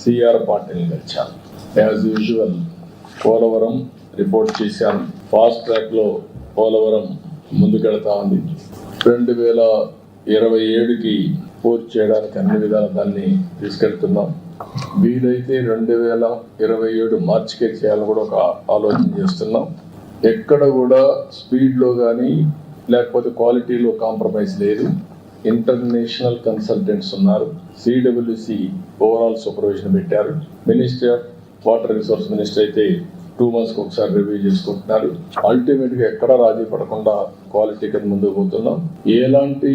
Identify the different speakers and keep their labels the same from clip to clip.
Speaker 1: CR Patil వచ్చాను as usual Polavaram report చేశాను. Fast ట్రాక్లో పోలవరం ముందుకెళ్తా ఉంది రెండు వేల ఇరవై ఏడుకి పూర్తి చేయడానికి అన్ని విధాల దాన్ని తీసుకెళ్తున్నాం. వీలైతే రెండు వేల ఇరవై ఏడు మార్చికే చేయాలని కూడా ఒక ఆలోచన చేస్తున్నాం. ఎక్కడ కూడా స్పీడ్లో కానీ లేకపోతే క్వాలిటీలో కాంప్రమైజ్ లేదు. ఇంటర్నేషనల్ కన్సల్టెంట్స్ ఉన్నారు. సిడబ్ల్యూసి ఓవరాల్ సూపర్విజన్ పెట్టారు. Ministry of water resource minister అయితే టూ మంత్స్కి ఒకసారి రివ్యూ చేసుకుంటున్నారు. అల్టిమేట్గా ఎక్కడ రాజీ పడకుండా క్వాలిటీ కింద ముందుకు పోతున్నాం. ఎలాంటి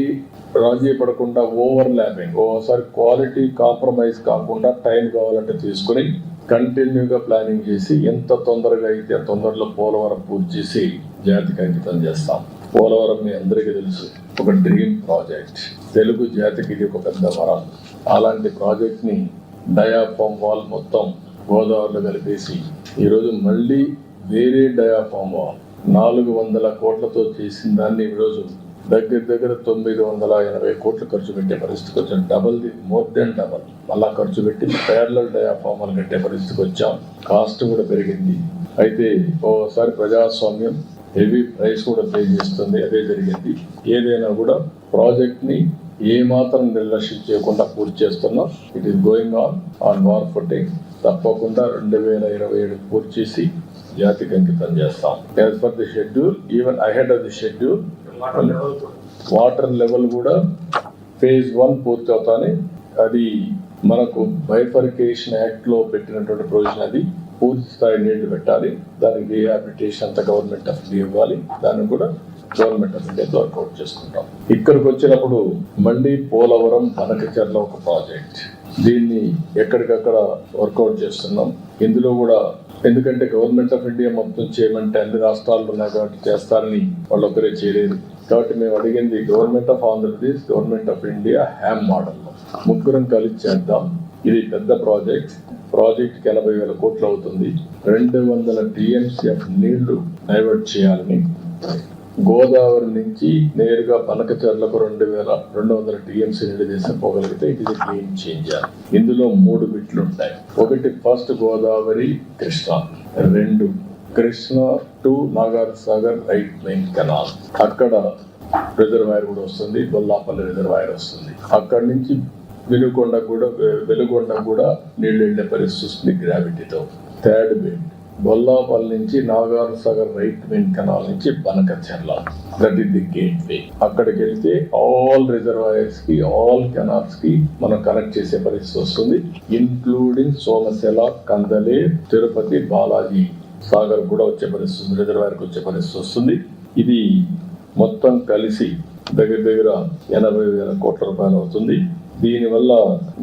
Speaker 1: రాజీ పడకుండా ఓవర్ ల్యాపింగ్ ఓసారి క్వాలిటీ కాంప్రమైజ్ కాకుండా టైం కావాలంటే తీసుకుని కంటిన్యూగా ప్లానింగ్ చేసి ఎంత తొందరగా అయితే తొందరలో పోలవరం పూర్తి చేసి జాతికి అంకితం చేస్తాం. పోలవరం మీ అందరికీ తెలుసు. ఒక డ్రీమ్ ప్రాజెక్ట్ తెలుగు జాతికి ఇది ఒక పెద్ద వరం. అలాంటి ప్రాజెక్ట్ని డయాఫామ్ వాల్ మొత్తం గోదావరిలో కలిపేసి ఈరోజు మళ్ళీ వేరే డయాఫామ్ వాల్ నాలుగు వందల కోట్లతో చేసిన దాన్ని ఈరోజు దగ్గర దగ్గర తొమ్మిది వందల ఎనభై కోట్లు ఖర్చు పెట్టే పరిస్థితికి వచ్చాం. Double the more than double మళ్ళా ఖర్చు పెట్టి పేర్లల్ డయాఫామ్ వాల్ కట్టే పరిస్థితికి వచ్చాం. కాస్ట్ కూడా పెరిగింది. అయితే ఓసారి ప్రజాస్వామ్యం హెవీ ప్రైస్ కూడా పే చేస్తుంది. అదే జరిగింది. ఏదైనా కూడా ప్రాజెక్ట్ని ఏ మాత్రం నిర్లక్ష్యం చేయకుండా పూర్తి చేస్తున్నాం. It is going on on war footing తప్పకుండా రెండు వేల ఇరవై ఏడు పూర్తి చేసి జాతికి అంకితం చేస్తాం. As per the schedule even ahead of the schedule water level కూడా ఫేజ్ వన్ పూర్తి అవుతానే. అది మనకు బైఫర్కేషన్ యాక్ట్లో పెట్టినటువంటి ప్రొవిజన్ అది. పూర్తి స్థాయి నీళ్ళు పెట్టాలి. దానికి రీహాబిలిటేషన్ అంతా గవర్నమెంట్ ఆఫ్ ఇండియా ఇవ్వాలి. దాన్ని కూడా గవర్నమెంట్ ఆఫ్ ఇండియాతో వర్కౌట్ చేసుకుంటాం. ఇక్కడికి వచ్చినప్పుడు మళ్ళీ పోలవరం బనకచర్ల ఒక ప్రాజెక్ట్ దీన్ని ఎక్కడికక్కడ వర్కౌట్ చేస్తున్నాం. ఇందులో కూడా ఎందుకంటే గవర్నమెంట్ ఆఫ్ ఇండియా మొత్తం చేయమంటే అన్ని రాష్ట్రాలు ఉన్నాయి కాబట్టి చేస్తారని వాళ్ళు ఒక్కరే చేయలేదు. కాబట్టి మేము అడిగింది government of Andhra Pradesh government of India HAM మోడల్లో ముగ్గురం కలిసి చేద్దాం. ఇది పెద్ద ప్రాజెక్ట్. ప్రాజెక్ట్ ఎనభై వేల కోట్లు అవుతుంది. రెండు వందల టీఎంసీఎఫ్ నీళ్ళు డైవర్ట్ చేయాలని. గోదావరి నుంచి నేరుగా పనకచర్లకు రెండు వేల రెండు వందల టీఎంసీ నీళ్ళు తీసుకుపోగలిగితే ఇది ఇస్ క్లీన్ చేంజర్ ఇందులో మూడు బిట్లు ఉంటాయి. ఒకటి ఫస్ట్ గోదావరి కృష్ణ. రెండు Krishna to Nagar Sagar right main canal. అక్కడ రిజర్వాయర్ కూడా వస్తుంది. బొల్లాపల్లి రిజర్వాయర్ వస్తుంది. అక్కడి నుంచి వెలుగొండ కూడా వెలుగొండ కూడా నీళ్ళు వెళ్ళే పరిస్థితి వస్తుంది గ్రావిటీతో థర్డ్ బిట్ బొల్లాపల్లి నుంచి Nagar Sagar right main canal నుంచి Banakacherla. That is the gateway అక్కడికి వెళ్తే ఆల్ రిజర్వాయర్స్కి ఆల్ కెనాల్స్కి మనం కనెక్ట్ చేసే పరిస్థితి వస్తుంది. ఇన్క్లూడింగ్ సోమశిల కందలే తిరుపతి బాలాజీ సాగర్ కూడా వచ్చే పరిస్థితి రిజర్వాయర్కి వచ్చే పరిస్థితి వస్తుంది. ఇది మొత్తం కలిసి దగ్గర దగ్గర ఎనభై వేల కోట్ల రూపాయలు అవుతుంది. దీనివల్ల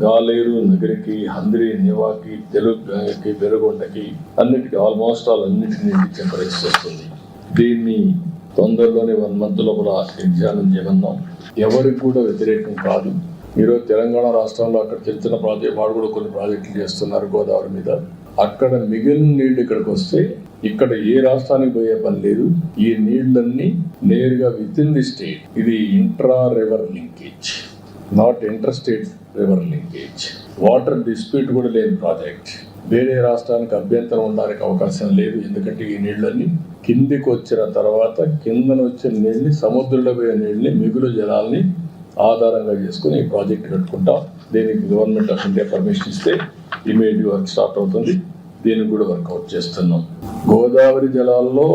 Speaker 1: గాలేరు నగరికి హంద్రి నివాకి తెలుగుకి వెలుగొండకి అన్నిటికీ ఆల్మోస్ట్ ఆల్ అన్నిటిని ఇచ్చే పరిస్థితి వస్తుంది. దీన్ని తొందరలోనే వన్ మంత్ లోపల ఎగ్జామిన్ చేయమన్నాం. ఎవరికి కూడా వ్యతిరేకం కాదు. ఈరోజు తెలంగాణ రాష్ట్రంలో అక్కడ చిన్న చిన్న ప్రాజెక్ట్ వాడు కూడా కొన్ని ప్రాజెక్టులు చేస్తున్నారు గోదావరి మీద. అక్కడ మిగిలిన నీళ్ళు ఇక్కడికి వస్తే ఇక్కడ ఏ రాష్ట్రానికి పోయే పని లేదు. ఈ నీళ్ళన్నీ నేరుగా విత్ ఇన్ ది స్టేట్ ఇది intra river linkage not interested river linkage water dispute కూడా లేని ప్రాజెక్ట్ వేరే రాష్ట్రానికి అభ్యంతరం ఉండడానికి అవకాశం లేదు. ఎందుకంటే ఈ నీళ్ళన్నీ కిందికి వచ్చిన తర్వాత కిందన వచ్చిన నీళ్ళని సముద్రంలో పోయే నీళ్ళని మిగులు జలాల్ని ఆధారంగా చేసుకుని ఈ ప్రాజెక్ట్ కట్టుకుంటాం. దీనికి గవర్నమెంట్ ఆఫ్ ఇండియా పర్మిషన్ ఇస్తే ఇమీడియట్ వర్క్ స్టార్ట్ అవుతుంది. దీనికి కూడా వర్కౌట్ చేస్తున్నాం. గోదావరి జలాల్లో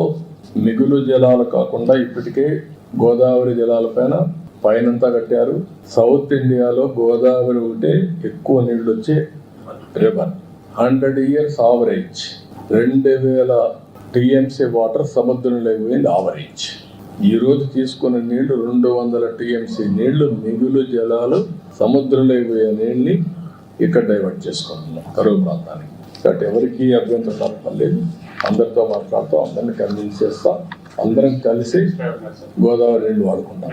Speaker 1: మిగులు జలాలు కాకుండా ఇప్పటికే గోదావరి జలాల పైన పైనంతా కట్టారు. సౌత్ ఇండియాలో గోదావరి ఉంటే ఎక్కువ నీళ్ళు వచ్చే రివర్. Hundred years average. రెండు వేల టీఎంసీ వాటర్ సముద్రంలో పోయింది ఆవరేజ్. ఈరోజు తీసుకున్న నీళ్ళు రెండు వందల టీఎంసీ నీళ్ళు మిగులు జలాలు సముద్రంలో పోయే నీళ్ళని ఇక్కడ డైవర్ట్ చేసుకుంటున్నాం కరువు ప్రాంతానికి. కాబట్టి ఎవరికి అభ్యంతరం తప్పలేదు అందరితో మాట్లాడుతూ అందరిని కన్విన్స్ చేస్తా. అందరం కలిసి గోదావరి నీళ్ళు వాడుకుంటాం.